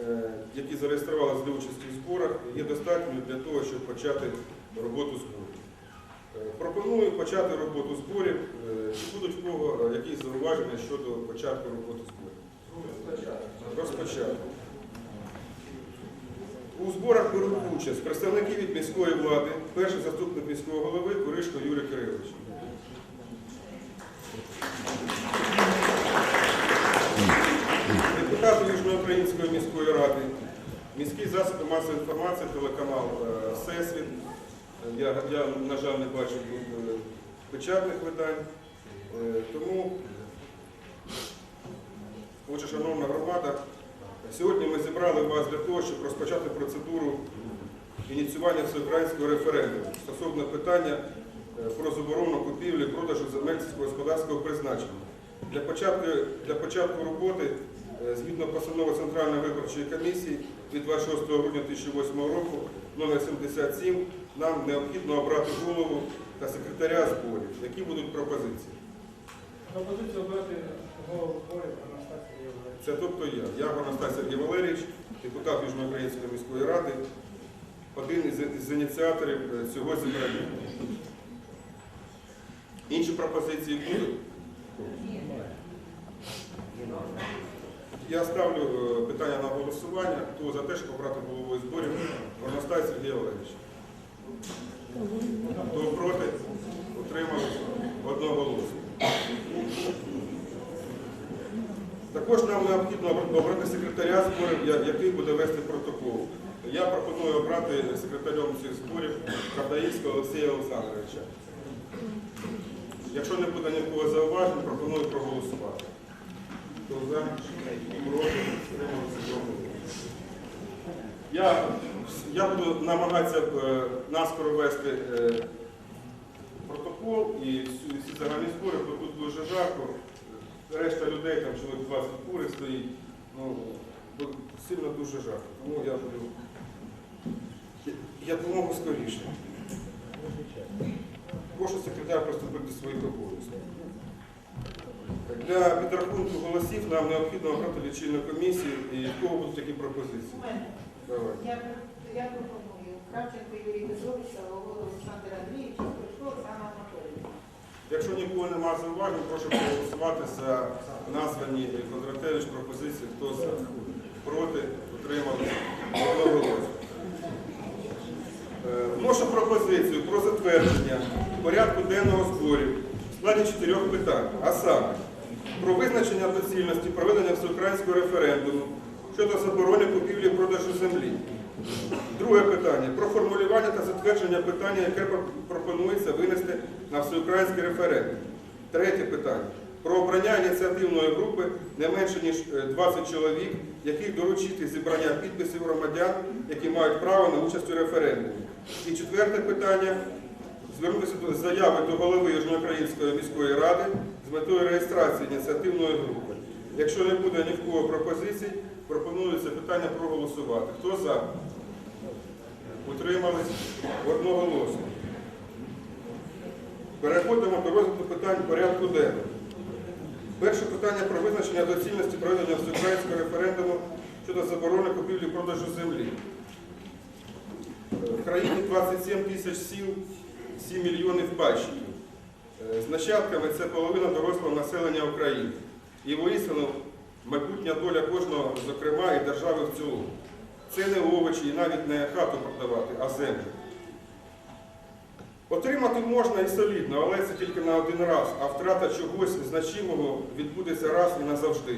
е, які зареєструвалися для участі в зборах, є достатньою для того, щоб почати роботу зборів. Е, Пропоную почати роботу зборів. Е, Чи будуть в кого е, якісь зауваження щодо початку роботи зборів? Розпочати. У зборах беруть участь представники від міської влади, перший заступник міського голови Куришко Юрій Кирилович. Южноукраїнської міської ради, міський засіб масової інформації, телеканал е, Всесвіт. Я, я, на жаль, не тут е, печатних видань. Е, Тому, отже, шановна громада, сьогодні ми зібрали вас для того, щоб розпочати процедуру ініціювання всеукраїнського референдуму стосовно питання про заборону купівлі продажу земель сільськогосподарського призначення. Для початку, для початку роботи, згідно постанови Центральної виборчої комісії від 26 грудня 2008 року номер 77, нам необхідно обрати голову та секретаря зборів. Які будуть пропозиції? Пропозицію обрати голову зборів Анастасію Євгенію. Це тобто я. Я Анастасій Сергій Валерійович, депутат Южноукраїнської міської ради, один із, із ініціаторів е, цього зібрання. Інші пропозиції будуть? Я ставлю е, питання на голосування. Хто за те, щоб обрати головою зборів Горностай Сергій Валерійович? Хто проти? Утримався одноголосно. Також нам необхідно обрати секретаря зборів, який буде вести протокол. Я пропоную обрати секретарем цих зборів Картаївського Олексія Олександровича. Якщо не буде ніякого зауважень, пропоную проголосувати. Хто за? Проти? Я, я буду намагатися е, наскоро вести е, протокол і всі, всі загальні збори, бо тут дуже жарко. Решта людей, там чоловік 20 кури стоїть. Ну, сильно дуже жарко. Тому я буду я допомогу скоріше. Прошу секретар приступити до своїх обов'язків. Для підрахунку голосів нам необхідно обрати лічильну комісію і в кого будуть такі пропозиції. У мене. Давай. Я, я пропоную Кравченко Юрій Петрович, Савогол Олександр Андрійович, Кришко Оксана Анатолійовна. Якщо нікого немає зауважень, прошу проголосувати за названі Кондратевич пропозиції. Хто за? Проти? Одноголосно. Е, Вношу пропозицію про затвердження порядку денного зборів в складі чотирьох питань, а саме про визначення доцільності проведення всеукраїнського референдуму щодо заборони купівлі продажу землі. Друге питання про формулювання та затвердження питання, яке пропонується винести на всеукраїнський референдум. Третє питання про обрання ініціативної групи не менше ніж е, 20 чоловік, яких доручити зібрання підписів громадян, які мають право на участь у референдумі. І четверте питання звернутися до заяви до голови Южноукраїнської міської ради з метою реєстрації ініціативної групи. Якщо не буде ні в кого пропозицій, пропоную це питання проголосувати. Хто за? Утримались одноголосно. Переходимо до розгляду питань порядку денного. Перше питання про визначення доцільності проведення всеукраїнського референдуму щодо заборони купівлі продажу землі. В країні 27 тисяч сіл, 7 мільйонів пащиків. Е, З нащадками це половина дорослого населення України. І воістину майбутня доля кожного, зокрема, і держави в цілому. Це не овочі і навіть не хату продавати, а землю. Отримати можна і солідно, але це тільки на один раз, а втрата чогось значимого відбудеться раз і назавжди.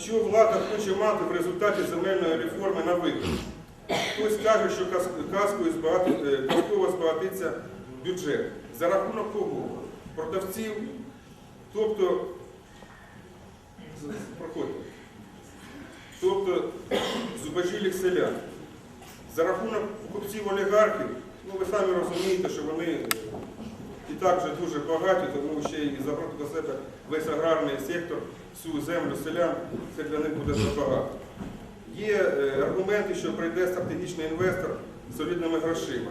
Що влада хоче мати в результаті земельної реформи на вибір? Хтось каже, що казкою збагати- е, казково збагатиться бюджет. За рахунок кого? Продавців, тобто проходьте. Тобто зубожілих селян. За рахунок купців олігархів, ну ви самі розумієте, що вони і так вже дуже багаті, тому ще і забрати до себе весь аграрний сектор, всю землю селян, це для них буде забагато. Є е, аргументи, що прийде стратегічний інвестор з солідними грошима.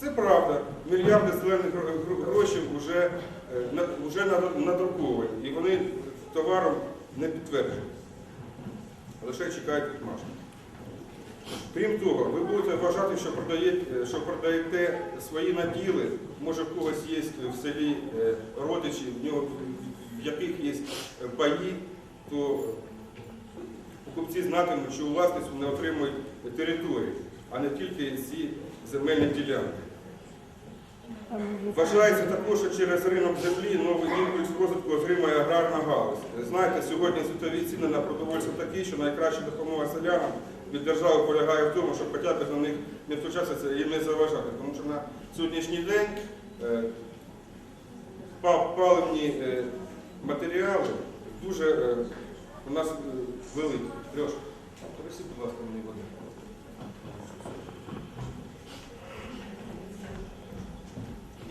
Це правда, мільярди зелених гро- гро- грошей вже, е, вже надруковані, і вони товаром не підтверджені. лише чекають відмашки. Крім того, ви будете вважати, що продаєте, що продаєте свої наділи, може в когось є в селі е, родичі, в нього в яких є е, паї, то покупці знатимуть, що у власність вони отримують території, а не тільки ці земельні ділянки. Вважається також, що через ринок землі новий імпульс розвитку отримає аграрна галузь. Знаєте, сьогодні світові ціни на продовольство такі, що найкраща допомога селянам від держави полягає в тому, щоб хоча б на них не втручатися і не заважати. Тому що на сьогоднішній день е, паливні е, матеріали дуже е, у нас великі. Льоша, принеси, будь ласка, мені води.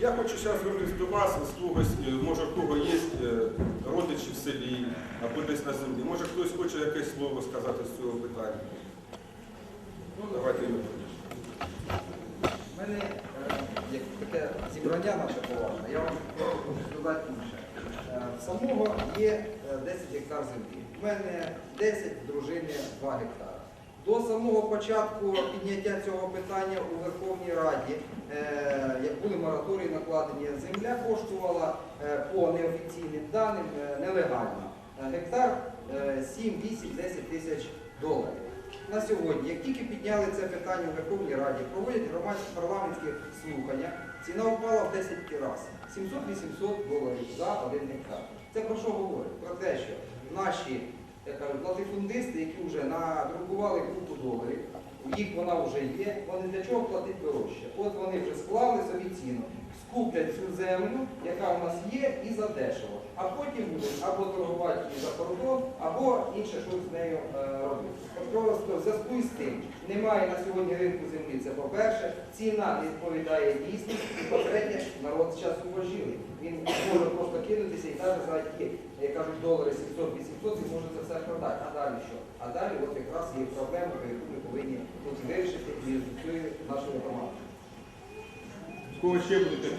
Я хочу зараз звернутися до вас, може в кого є е, родичі в селі або десь на землі. Може хтось хоче якесь слово сказати з цього питання. Ну, давайте. Ігор. У мене е, як таке зібрання наше поважне, я вам хочу додати інше. Е, Самого є е, 10 гектар землі. У мене 10, дружини 2 гектари. До самого початку підняття цього питання у Верховній Раді, е, як були мораторії накладені, земля коштувала е, по неофіційним даним е, нелегально. Гектар е, 7, 8, 10 тисяч доларів. На сьогодні, як тільки підняли це питання у Верховній Раді, проводять громадські парламентські слухання, ціна впала в 10 разів. 700-800 доларів за один гектар. Це про що говорить? Про те, що наші як кажу, латифундисти, які вже надрукували групу доларів, їх вона вже є, вони для чого платити дорожче? От вони вже склали собі ціну, скуплять цю землю, яка у нас є, і за дешево. А потім будуть або торгувати її за кордон, або інше щось з нею е, робити. Просто в зв'язку з тим, немає на сьогодні ринку землі, це по-перше, ціна не відповідає дійсності, і по-третє, народ зараз уважили. Він може просто кинутися і за ті, як кажуть, долари 700-800, він може це все продати. А далі що? А далі от якраз є проблема, яку ми повинні тут вирішити між цією нашою громадою. Кого ще будуть такі